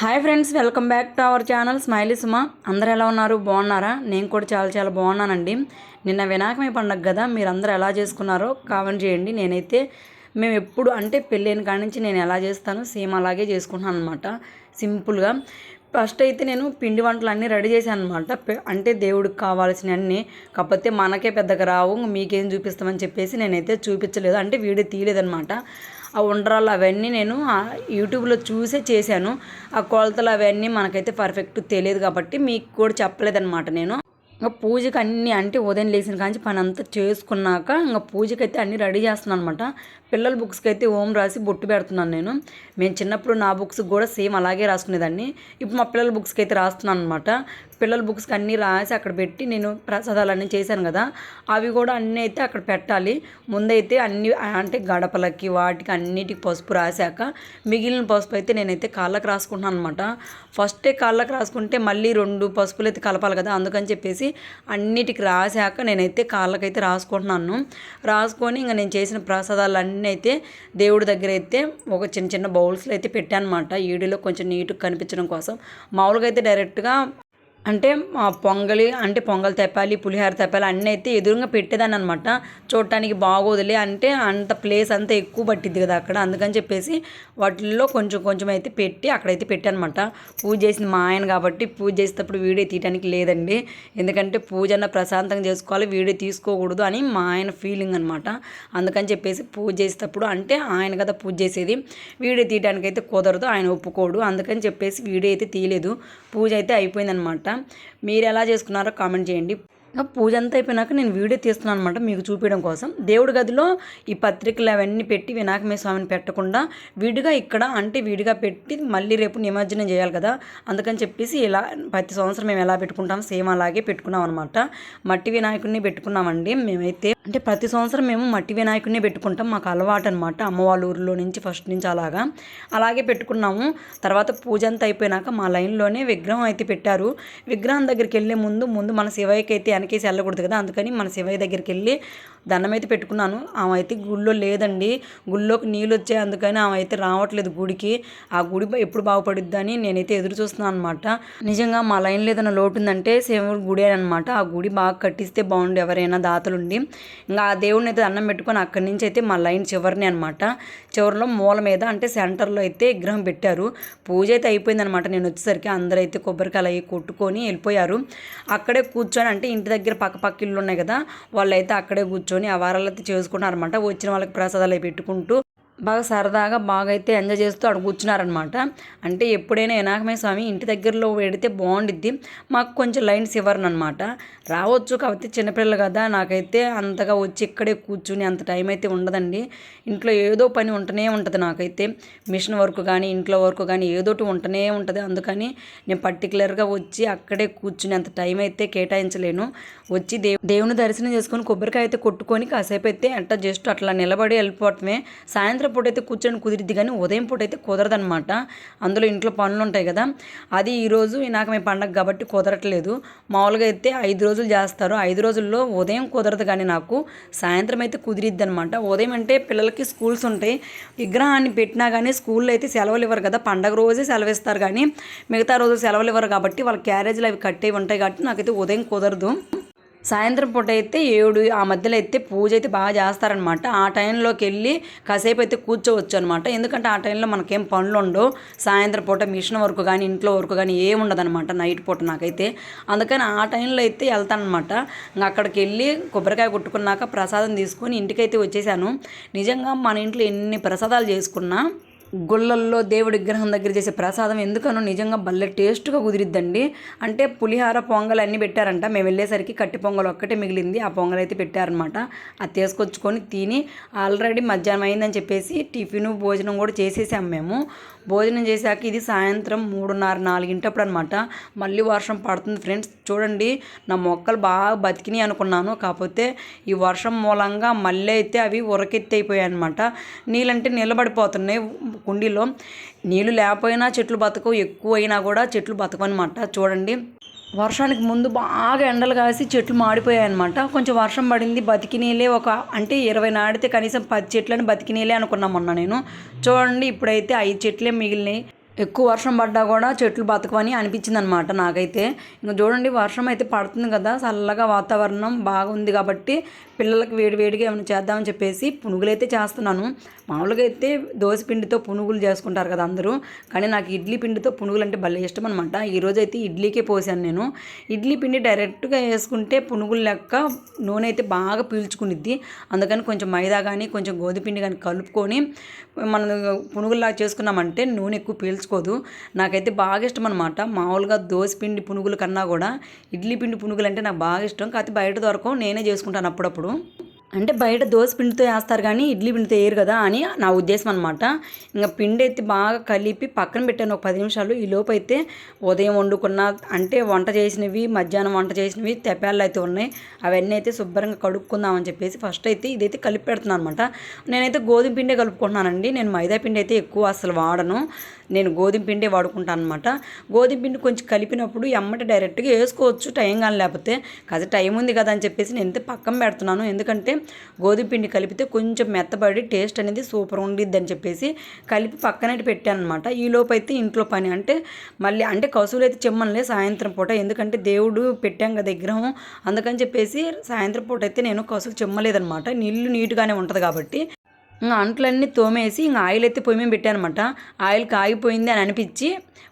Hi friends welcome back to our channel Smiley Suma. అందరు ఎలా ఉన్నారు? బాగున్నారా? నేను కూడా చాలా చాలా బాగున్నానండి. నిన్న వినాయకమే పండగ కదా మీరు ఎలా చేసుకున్నారో కామెంట్ చేయండి. నేనైతే మేము ఎప్పుడు అంటే పెళ్ళైన కాడి నుంచి నేను ఎలా చేస్తాను సేమ్ అలాగే చేసుకుంటున్నాను అనమాట సింపుల్గా. ఫస్ట్ అయితే నేను పిండి వంటలు అన్నీ రెడీ చేశాను అనమాట అంటే దేవుడికి కావాల్సినవన్నీ కాకపోతే మనకే పెద్దగా రావు మీకేం చూపిస్తామని చెప్పేసి నేనైతే చూపించలేదు. అంటే వీడియో తీయలేదనమాట ఆ ఉండరాలు అవన్నీ నేను యూట్యూబ్లో చూసే చేశాను. ఆ కొలతలు అవన్నీ మనకైతే పర్ఫెక్ట్ తెలియదు కాబట్టి మీకు కూడా చెప్పలేదన్నమాట నేను. ఇంకా పూజకి అన్నీ అంటే ఉదయం లేచిన కాంచి పని అంతా చేసుకున్నాక ఇంకా పూజకి అయితే అన్నీ రెడీ చేస్తున్నాను అనమాట పిల్లల బుక్స్కి అయితే ఓం రాసి బొట్టు పెడుతున్నాను నేను. మేము చిన్నప్పుడు నా బుక్స్ కూడా సేమ్ అలాగే రాసుకునేదాన్ని. ఇప్పుడు మా పిల్లల బుక్స్కి అయితే రాస్తున్నాను అనమాట పిల్లల బుక్స్కి అన్నీ రాసి అక్కడ పెట్టి నేను ప్రసాదాలు అన్నీ చేశాను కదా అవి కూడా అన్నీ అయితే అక్కడ పెట్టాలి. ముందైతే అన్ని అంటే గడపలకి వాటికి అన్నిటికి పసుపు రాశాక మిగిలిన పసుపు అయితే నేనైతే కాళ్ళకు రాసుకుంటున్నాను అనమాట ఫస్టే కాళ్ళకు రాసుకుంటే మళ్ళీ రెండు పసుపులు అయితే కలపాలి కదా అందుకని చెప్పేసి అన్నిటికి రాశాక నేనైతే కాళ్ళకైతే రాసుకుంటున్నాను. రాసుకొని ఇంకా నేను చేసిన ప్రసాదాలు అన్నీ అయితే దేవుడి దగ్గర అయితే ఒక చిన్న చిన్న బౌల్స్లో అయితే పెట్టాను అనమాట ఈడీలో కొంచెం నీట్గా కనిపించడం కోసం. మామూలుగా అయితే డైరెక్ట్గా అంటే పొంగలి అంటే పొంగల్ తెప్పాలి పులిహోర తెప్పాలి అన్నీ అయితే ఎదురుగా పెట్టేదాన్ని అనమాట చూడటానికి బాగోదులే అంటే అంత ప్లేస్ అంతా ఎక్కువ పట్టిద్ది కదా అక్కడ. అందుకని చెప్పేసి వాటిల్లో కొంచెం కొంచెం అయితే పెట్టి అక్కడైతే పెట్టానమాట. పూజ చేసింది మా ఆయన కాబట్టి పూజ చేసేటప్పుడు వీడియో తీయడానికి లేదండి. ఎందుకంటే పూజ అన్న ప్రశాంతంగా చేసుకోవాలి వీడియో తీసుకోకూడదు అని మా ఆయన ఫీలింగ్ అనమాట అందుకని చెప్పేసి పూజ చేసేటప్పుడు అంటే ఆయన కదా పూజ చేసేది. వీడియో తీయడానికి అయితే కుదరదు ఆయన ఒప్పుకోడు. అందుకని చెప్పేసి వీడియో అయితే తీయలేదు. పూజ అయితే అయిపోయిందనమాట మీరు ఎలా చేసుకున్నారో కామెంట్ చేయండి. పూజ అంతా అయిపోయినాక నేను వీడియో తీస్తున్నాను అనమాట మీకు చూపించడం కోసం. దేవుడి గదిలో ఈ పత్రికలు అవన్నీ పెట్టి వినాయకమే స్వామిని పెట్టకుండా విడిగా ఇక్కడ అంటే విడిగా పెట్టి మళ్ళీ రేపు నిమజ్జనం చేయాలి కదా. అందుకని చెప్పేసి ఇలా ప్రతి సంవత్సరం మేము ఎలా పెట్టుకుంటాం సేమ్ అలాగే పెట్టుకున్నాం అనమాట మట్టి వినాయకుడిని పెట్టుకున్నామండి. మేమైతే అంటే ప్రతి సంవత్సరం మేము మట్టి వినాయకుడిని పెట్టుకుంటాం. మాకు అలవాటు అనమాట అమ్మ వాళ్ళ ఊరిలో నుంచి ఫస్ట్ నుంచి అలాగా. అలాగే పెట్టుకున్నాము. తర్వాత పూజ అంతా అయిపోయినాక మా లైన్లోనే విగ్రహం అయితే పెట్టారు. విగ్రహం దగ్గరికి వెళ్ళే ముందు ముందు మన శివయ్యకి అయితే వెనకేసి వెళ్ళకూడదు కదా. అందుకని మన శివయ్య దగ్గరికి వెళ్ళి దండం అయితే పెట్టుకున్నాను. ఆమె అయితే గుళ్ళో లేదండి. గుళ్ళోకి నీళ్ళు వచ్చాయి. అందుకని ఆమె అయితే రావట్లేదు గుడికి. ఆ గుడి ఎప్పుడు బాగుపడుద్దని నేనైతే ఎదురు చూస్తున్నాను అనమాట నిజంగా మా లైన్లో ఏదైనా లోటు ఉందంటే శివుడి గుడి అనమాట ఆ గుడి బాగా కట్టిస్తే బాగుండు ఎవరైనా దాతలుండి. ఇంకా ఆ దేవుడిని అయితే దండం పెట్టుకొని అక్కడి నుంచి అయితే మా లైన్ చివరిని అనమాట చివరిలో మూల మీద అంటే సెంటర్లో అయితే విగ్రహం పెట్టారు. పూజ అయితే అయిపోయిందనమాట నేను వచ్చేసరికి అందరూ అయితే కొబ్బరికాయలు అవి కొట్టుకొని వెళ్ళిపోయారు. అక్కడే కూర్చొని అంటే ఇంటి దగ్గర పక్కపక్క ఇల్లు ఉన్నాయి కదా వాళ్ళు అయితే అక్కడే కూర్చొని ఆ వారాలు అయితే చేసుకున్నారనమాట వచ్చిన వాళ్ళకి ప్రసాదాలు అవి పెట్టుకుంటూ బాగా సరదాగా బాగా అయితే ఎంజాయ్ చేస్తూ అక్కడ కూర్చున్నారనమాట అంటే ఎప్పుడైనా వినాయకమయ స్వామి ఇంటి దగ్గరలో పెడితే బాగుండిద్ది. మాకు కొంచెం లైన్స్ ఇవ్వరనమాట రావచ్చు కాకపోతే చిన్నపిల్లలు కదా నాకైతే అంతగా వచ్చి ఇక్కడే కూర్చుని అంత టైం అయితే ఉండదండి. ఇంట్లో ఏదో పని ఉంటూనే ఉంటుంది నాకైతే. మిషన్ వర్క్ కానీ ఇంట్లో వర్క్ కానీ ఏదోటి ఉంటూనే ఉంటుంది. అందుకని నేను పర్టికులర్గా వచ్చి అక్కడే కూర్చుని అంత టైం అయితే కేటాయించలేను. వచ్చి దేవు దేవుని దర్శనం చేసుకొని కొబ్బరికాయ అయితే కొట్టుకొని కాసేపు అయితే అట్లా జస్ట్ అట్లా నిలబడి వెళ్ళిపోవటమే. సాయంత్రం పూట అయితే కూర్చొని కుదిరిద్ది కానీ ఉదయం పూట అయితే కుదరదనమాట అందులో ఇంట్లో పనులు ఉంటాయి కదా. అది ఈరోజు నాకు మీ పండగ కాబట్టి కుదరట్లేదు. మామూలుగా అయితే ఐదు రోజులు చేస్తారు. ఐదు రోజుల్లో ఉదయం కుదరదు కానీ నాకు సాయంత్రం అయితే కుదిరిద్ది అనమాట ఉదయం అంటే పిల్లలకి స్కూల్స్ ఉంటాయి. విగ్రహాన్ని పెట్టినా కానీ స్కూల్లో అయితే సెలవులు ఇవ్వరు కదా. పండగ రోజే సెలవు ఇస్తారు కానీ మిగతా రోజు సెలవులు ఇవ్వరు కాబట్టి వాళ్ళ క్యారేజీలు అవి కట్టేవి ఉంటాయి కాబట్టి నాకైతే ఉదయం కుదరదు. సాయంత్రం పూట అయితే ఏడు ఆ మధ్యలో అయితే పూజ అయితే బాగా చేస్తారనమాట ఆ టైంలోకి వెళ్ళి కాసేపు అయితే కూర్చోవచ్చు అనమాట ఎందుకంటే ఆ టైంలో మనకేం పనులు ఉండవు. సాయంత్రం పూట మిషన్ వర్క్ కానీ ఇంట్లో వర్క్ కానీ ఏం ఉండదన్నమాట నైట్ పూట నాకైతే. అందుకని ఆ టైంలో అయితే వెళ్తానమాట ఇంకా అక్కడికి వెళ్ళి కొబ్బరికాయ కొట్టుకున్నాక ప్రసాదం తీసుకొని ఇంటికైతే వచ్చేసాను. నిజంగా మన ఇంట్లో ఎన్ని ప్రసాదాలు చేసుకున్నా గుళ్ళల్లో దేవుడి విగ్రహం దగ్గర చేసే ప్రసాదం ఎందుకనో నిజంగా భలే టేస్ట్గా కుదిరిద్దండి. అంటే పులిహార పొంగల్ అన్నీ పెట్టారంట. మేము వెళ్ళేసరికి కట్టి పొంగల్ ఒక్కటే మిగిలింది. ఆ పొంగల్ అయితే పెట్టారనమాట అది తీసుకొచ్చుకొని తిని ఆల్రెడీ మధ్యాహ్నం అయిందని చెప్పేసి టిఫిన్ భోజనం కూడా చేసేసాం మేము. భోజనం చేశాక ఇది సాయంత్రం మూడున్నర నాలుగింటప్పుడు అనమాట మళ్ళీ వర్షం పడుతుంది ఫ్రెండ్స్. చూడండి నా మొక్కలు బాగా బతికినాయి అనుకున్నాను. కాకపోతే ఈ వర్షం మూలంగా మళ్ళీ అయితే అవి ఉరకెత్తి అయిపోయాయి అనమాట నీళ్ళంటే నిలబడిపోతున్నాయి. కుండీలో నీళ్ళు లేకపోయినా చెట్లు బతకవు ఎక్కువ అయినా కూడా చెట్లు బతకనమాట చూడండి. వర్షానికి ముందు బాగా ఎండలు కాసి చెట్లు మాడిపోయాయి అనమాట కొంచెం వర్షం పడింది బతికినీలే ఒక అంటే ఇరవై నాడితే కనీసం పది చెట్లని బతికినీలే అనుకున్నాం మొన్న నేను. చూడండి ఇప్పుడైతే ఐదు చెట్లే మిగిలినాయి. ఎక్కువ వర్షం పడ్డా కూడా చెట్లు బతకవని అనిపించింది అనమాట నాకైతే. ఇంకా చూడండి వర్షం అయితే పడుతుంది కదా చల్లగా వాతావరణం బాగుంది కాబట్టి పిల్లలకి వేడి వేడిగా ఏమైనా చేద్దామని చెప్పేసి పునుగులు అయితే చేస్తున్నాను. మామూలుగా అయితే దోశ పిండితో పునుగులు చేసుకుంటారు కదా అందరూ కానీ నాకు ఇడ్లీ పిండితో పునుగులు అంటే భలే ఇష్టం అనమాట ఈరోజు అయితే ఇడ్లీకే పోసాను నేను. ఇడ్లీ పిండి డైరెక్ట్గా వేసుకుంటే పునుగులు లెక్క నూనె అయితే బాగా పీల్చుకునిద్ది. అందుకని కొంచెం మైదా కానీ కొంచెం గోధుమ పిండి కానీ కలుపుకొని మనం పునుగుల్లాగా చేసుకున్నామంటే నూనె ఎక్కువ పీల్చుకోదు నాకైతే బాగా ఇష్టం అనమాట మామూలుగా దోశ పిండి పునుగుల కన్నా కూడా ఇడ్లీ పిండి పునుగులు అంటే నాకు బాగా ఇష్టం. కాకపోతే బయట దొరకవు నేనే చేసుకుంటాను అప్పుడప్పుడు. అంటే బయట దోశ పిండితో వేస్తారు కానీ ఇడ్లీ పిండితో వేయరు కదా అని నా ఉద్దేశం అనమాట ఇంకా పిండి అయితే బాగా కలిపి పక్కన పెట్టాను ఒక పది నిమిషాలు. ఈ లోపు అయితే ఉదయం వండుకున్న అంటే వంట చేసినవి మధ్యాహ్నం వంట చేసినవి తెపాళ్ళు అయితే ఉన్నాయి. అవన్నీ అయితే శుభ్రంగా కడుక్కుందామని చెప్పేసి ఫస్ట్ అయితే ఇదైతే కలిపి పెడుతున్నాను అనమాట నేనైతే గోధుమ పిండే కలుపుకుంటున్నానండి. నేను మైదా పిండి అయితే ఎక్కువ అసలు వాడను. నేను గోధుమ పిండే వాడుకుంటాను అనమాట గోధుమ పిండి కొంచెం కలిపినప్పుడు ఎమ్మటి డైరెక్ట్గా వేసుకోవచ్చు టైం కానీ లేకపోతే. కాదు టైం ఉంది కదా అని చెప్పేసి నేను అయితే పక్కన పెడుతున్నాను. ఎందుకంటే గోధుమ పిండి కలిపితే కొంచెం మెత్తబడి టేస్ట్ అనేది సూపర్ ఉండిద్ది అని చెప్పేసి కలిపి పక్కనైతే పెట్టాను అనమాట ఈ అయితే ఇంట్లో పని అంటే మళ్ళీ అంటే కసువులు అయితే చెమ్మలే సాయంత్రం పూట. ఎందుకంటే దేవుడు పెట్టాం కదా విగ్రహం. అందుకని చెప్పేసి సాయంత్రం పూట అయితే నేను కసులు చెమ్మలేదనమాట నీళ్ళు నీట్గానే ఉంటుంది కాబట్టి. ఇంకా అంట్లన్నీ తోమేసి ఇంకా ఆయిల్ అయితే పొయ్యి మీద పెట్టానమాట. ఆయిల్ కాగిపోయింది అని అనిపించి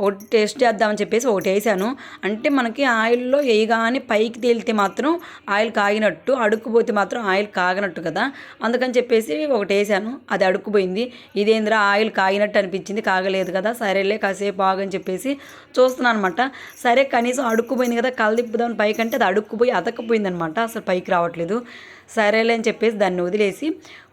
ఒకటి టేస్ట్ చేద్దామని చెప్పేసి ఒకటి వేసాను. అంటే మనకి ఆయిల్లో వేయగానే పైకి తేలితే మాత్రం ఆయిల్ కాగినట్టు అడుక్కుపోతే మాత్రం ఆయిల్ కాగినట్టు కదా. అందుకని చెప్పేసి ఒకటి వేసాను. అది అడుక్కుపోయింది. ఇదేంద్రా ఆయిల్ కాగినట్టు అనిపించింది కాగలేదు కదా. సరేలే కాసేపు బాగని చెప్పేసి చూస్తున్నాను అనమాట సరే కనీసం అడుక్కుపోయింది కదా కలదిప్పుదామని పైకి అంటే అది అడుక్కుపోయి అతకపోయింది అనమాట అసలు పైకి రావట్లేదు. సరేలే అని చెప్పేసి దాన్ని వదిలేసి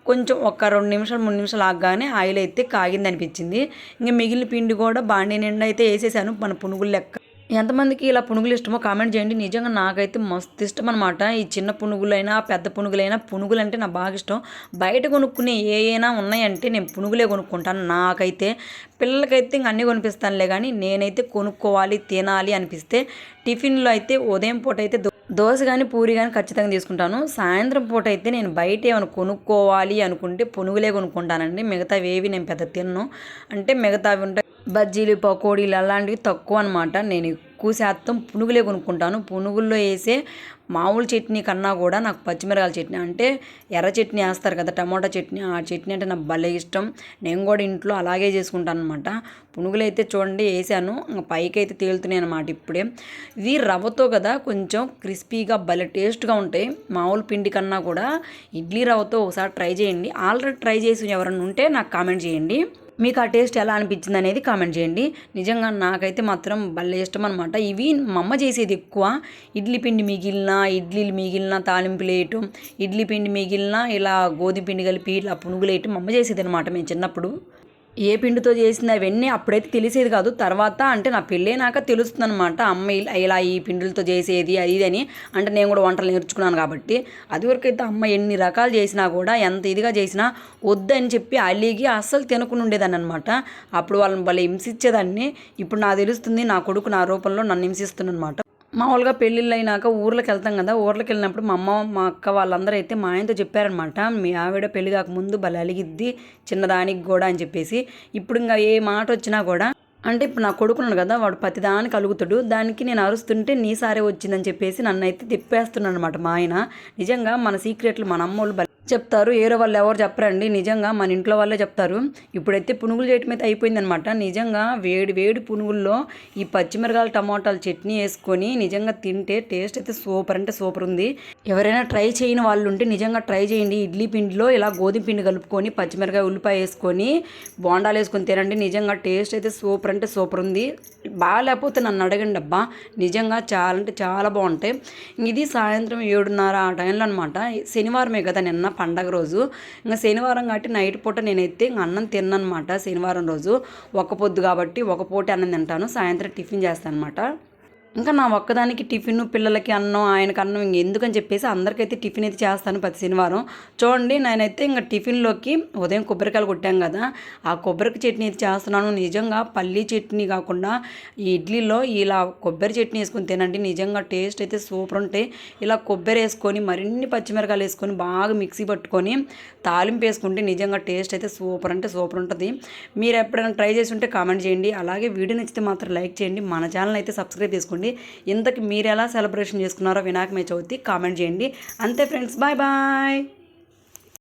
కొంచెం ఒక రెండు నిమిషాలు మూడు నిమిషాలు ఆగగానే ఆయిల్ అయితే కాగింది అనిపించింది. ఇంకా మిగిలిన పిండి కూడా బాండీ నిండా అయితే వేసేసాను. మన పునుగులు లెక్క. ఎంతమందికి ఇలా పునుగులు ఇష్టమో కామెంట్ చేయండి. నిజంగా నాకైతే మస్తు ఇష్టం అనమాట ఈ చిన్న పునుగులైనా పెద్ద పునుగులైనా పునుగులు అంటే నాకు బాగా ఇష్టం. బయట కొనుక్కునే ఏ అయినా ఉన్నాయంటే నేను పునుగులే కొనుక్కుంటాను. నాకైతే పిల్లలకైతే ఇంక అన్నీ కొనిపిస్తానులే కానీ నేనైతే కొనుక్కోవాలి తినాలి అనిపిస్తే టిఫిన్లో అయితే ఉదయం పూట అయితే దోశ కానీ పూరి కానీ ఖచ్చితంగా తీసుకుంటాను. సాయంత్రం పూట అయితే నేను బయట ఏమైనా కొనుక్కోవాలి అనుకుంటే పునుగులే కొనుక్కుంటానండి. మిగతావి ఏవి నేను పెద్ద తిన్ను. అంటే మిగతావి ఉంటాయి బజ్జీలు పకోడీలు అలాంటివి తక్కువ అనమాట నేను ఎక్కువ శాతం పునుగులే కొనుక్కుంటాను. పునుగుల్లో వేసే మామూలు చట్నీ కన్నా కూడా నాకు పచ్చిమిరకాయల చట్నీ అంటే ఎర్ర చట్నీ వేస్తారు కదా టమాటా చట్నీ ఆ చట్నీ అంటే నాకు భలే ఇష్టం. నేను కూడా ఇంట్లో అలాగే చేసుకుంటాను అనమాట పునుగులు అయితే చూడండి వేసాను పైకి అయితే తేలుతున్నాయి అనమాట ఇప్పుడే. ఇది రవ్వతో కదా కొంచెం క్రిస్పీగా భలే టేస్ట్గా ఉంటాయి. మామూలు పిండి కన్నా కూడా ఇడ్లీ రవ్వతో ఒకసారి ట్రై చేయండి. ఆల్రెడీ ట్రై చేసి ఎవరైనా ఉంటే నాకు కామెంట్ చేయండి. మీకు ఆ టేస్ట్ ఎలా అనిపించింది అనేది కామెంట్ చేయండి. నిజంగా నాకైతే మాత్రం భలే ఇష్టం అనమాట ఇవి మా అమ్మ చేసేది ఎక్కువ. ఇడ్లీ పిండి మిగిలిన ఇడ్లీలు మిగిలిన తాలింపు వేయటం ఇడ్లీ పిండి మిగిలిన ఇలా గోధుమ పిండి కలిపి ఇలా పునుగులు వేయటం మా అమ్మ చేసేది అనమాట మేము చిన్నప్పుడు. ఏ పిండితో చేసింది అవన్నీ అప్పుడైతే తెలిసేది కాదు. తర్వాత అంటే నా పెళ్ళైనాక తెలుస్తుంది అనమాట అమ్మ ఇలా ఈ పిండిలతో చేసేది అది ఇది అని. అంటే నేను కూడా వంటలు నేర్చుకున్నాను కాబట్టి. అది వరకు అయితే అమ్మ ఎన్ని రకాలు చేసినా కూడా ఎంత ఇదిగా చేసినా వద్దని చెప్పి అలిగి అస్సలు తినకుండా ఉండేదాన్ని అనమాట అప్పుడు వాళ్ళని భలే హింసించేదాన్ని. ఇప్పుడు నాకు తెలుస్తుంది నా కొడుకు నా రూపంలో నన్ను హింసిస్తున్నమాట మామూలుగా పెళ్ళిళ్ళు అయినాక ఊర్లోకి వెళ్తాం కదా ఊర్లోకి వెళ్ళినప్పుడు మా అమ్మ మా అక్క వాళ్ళందరూ అయితే మా ఆయనతో చెప్పారనమాట మీ ఆవిడ పెళ్ళి కాకముందు భలే అలిగిద్ది చిన్నదానికి కూడా అని చెప్పేసి. ఇప్పుడు ఇంకా ఏ మాట వచ్చినా కూడా అంటే ఇప్పుడు నా కొడుకున్నాడు కదా వాడు ప్రతిదానికి అలుగుతాడు దానికి నేను అరుస్తుంటే నీ సారే వచ్చిందని చెప్పేసి నన్ను అయితే తిప్పేస్తున్నాను అనమాట మా ఆయన. నిజంగా మన సీక్రెట్లు మన అమ్మోళ్ళు భలే చెప్తారు ఏరో వాళ్ళు ఎవరు చెప్పరండి. నిజంగా మన ఇంట్లో వాళ్ళే చెప్తారు. ఇప్పుడైతే పునుగులు చేయటం అయితే అయిపోయిందనమాట. నిజంగా వేడి వేడి పునుగుల్లో ఈ పచ్చిమిరకాయలు టమాటాల చట్నీ వేసుకొని నిజంగా తింటే టేస్ట్ అయితే సూపర్ అంటే సూపర్ ఉంది. ఎవరైనా ట్రై చేయని వాళ్ళు ఉంటే నిజంగా ట్రై చేయండి. ఇడ్లీ పిండిలో ఇలా గోధుమ పిండి కలుపుకొని పచ్చిమిరకాయ ఉల్లిపాయ వేసుకొని బోండాలు వేసుకొని తినండి. నిజంగా టేస్ట్ అయితే సూపర్ అంటే సూపర్ ఉంది. బాగాలేకపోతే నన్ను అడగండి అబ్బా. నిజంగా చాలా అంటే చాలా బాగుంటాయి. ఇది సాయంత్రం ఏడున్నర ఆ టైంలో అనమాట. శనివారమే కదా నిన్న. పండగ రోజు. ఇంకా శనివారం కాబట్టి నైట్ పూట నేనైతే ఇంకా అన్నం తిన్ననమాట శనివారం రోజు. ఒక పొద్దు కాబట్టి ఒక పూట అన్నం తింటాను. సాయంత్రం టిఫిన్ చేస్తాను అనమాట ఇంకా నా ఒక్కదానికి టిఫిన్ పిల్లలకి అన్నం ఆయనకి అన్నం ఇంక ఎందుకని చెప్పేసి అందరికైతే టిఫిన్ అయితే చేస్తాను ప్రతి శనివారం. చూడండి నేనైతే ఇంకా టిఫిన్లోకి ఉదయం కొబ్బరికాయలు కొట్టాం కదా ఆ కొబ్బరికి చట్నీ అయితే చేస్తున్నాను. నిజంగా పల్లీ చట్నీ కాకుండా ఈ ఇడ్లీలో ఇలా కొబ్బరి చట్నీ వేసుకొని తినండి. నిజంగా టేస్ట్ అయితే సూపర్ ఉంటాయి. ఇలా కొబ్బరి వేసుకొని మరిన్ని పచ్చిమిరకాయలు వేసుకొని బాగా మిక్సీ పట్టుకొని తాలింపు వేసుకుంటే నిజంగా టేస్ట్ అయితే సూపర్ అంటే సూపర్ ఉంటుంది. మీరు ఎప్పుడైనా ట్రై చేసి ఉంటే కామెంట్ చేయండి. అలాగే వీడియో నచ్చితే మాత్రం లైక్ చేయండి. మన ఛానల్ అయితే సబ్స్క్రైబ్ చేసుకోండి. ఇంతకు మీరు ఎలా సెలబ్రేషన్ చేసుకున్నారో వినాయక చవితి కామెంట్ చేయండి. అంతే ఫ్రెండ్స్ బాయ్ బాయ్